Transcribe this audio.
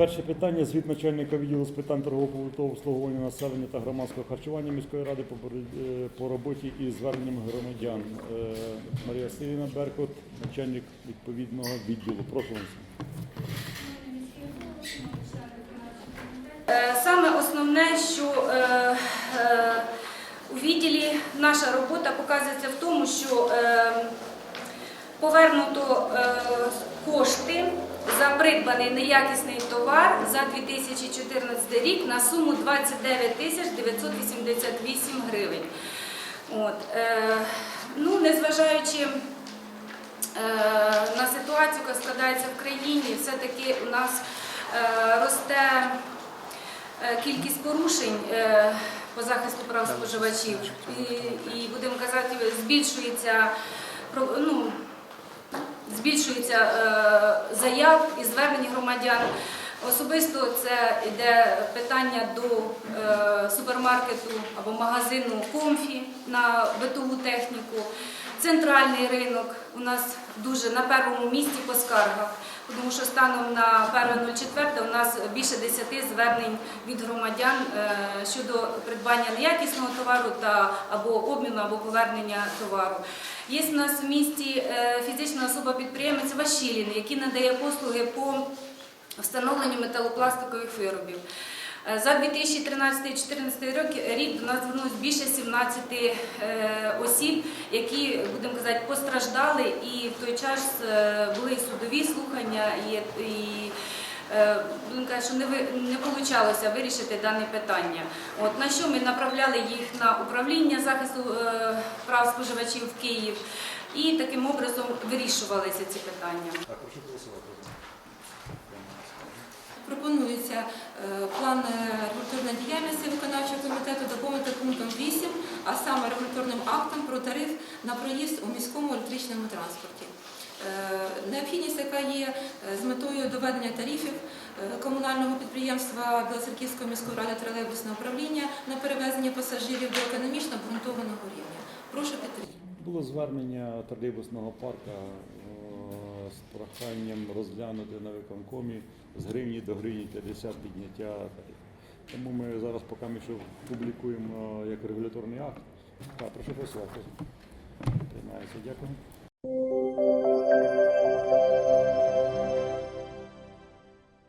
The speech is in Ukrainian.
Перше питання звіт начальника відділу з питань торгово-побутового обслуговування населення та громадського харчування міської ради по, е, роботі із зверненням громадян. Е, Марія Васильівна Беркут, начальник відповідного відділу. Прошу вас. Е, Саме основне, що у відділі наша робота показується в тому, що повернуто кошти за придбаний неякісний товар за 2014 рік на суму 29 тисяч 988 гривень. От, е, ну, незважаючи е, на ситуацію, яка складається в країні, все-таки у нас е, росте кількість порушень по захисту прав споживачів. І, і будемо казати, збільшується ну, збільшується заяв і звернень громадян. Особисто це йде питання до е, супермаркету або магазину Комфі на битову техніку. Центральний ринок у нас дуже на першому місці по скаргах, тому що станом на 1.04 у нас більше 10 звернень від громадян е, щодо придбання неякісного товару та або обміну, або повернення товару. Є в нас в місті е, фізична особа-підприємець Вашілін, який надає послуги по встановленню металопластикових виробів. Е, За 2013-2014 рік, до нас звернулось більше 17 е, осіб, які, будемо казати, постраждали, і в той час е, були судові слухання, і, будемо казати, що не, не вийшло вирішити дане питання. От, на що ми направляли їх на управління захисту прав споживачів в Київ, і таким образом вирішувалися ці питання. Так, прошу голосувати. Пропонується е, план е, регуляторної діяльності виконавчого комітету доповнити пунктом 8, а саме регуляторним актом про тариф на проїзд у міському електричному транспорті. Е, Необхідність, яка є з метою доведення тарифів комунального підприємства Білоцерківської міської ради тролейбусного управління на перевезення пасажирів до економічно обґрунтованого рівня. Прошу підтримати. Було звернення тролейбусного парка з проханням розглянути на виконкомі з гривні до гривні 50 підняття. Тому ми зараз поки ми що публікуємо е, як регуляторний акт. Так, прошу голосувати. Приймається. Дякую.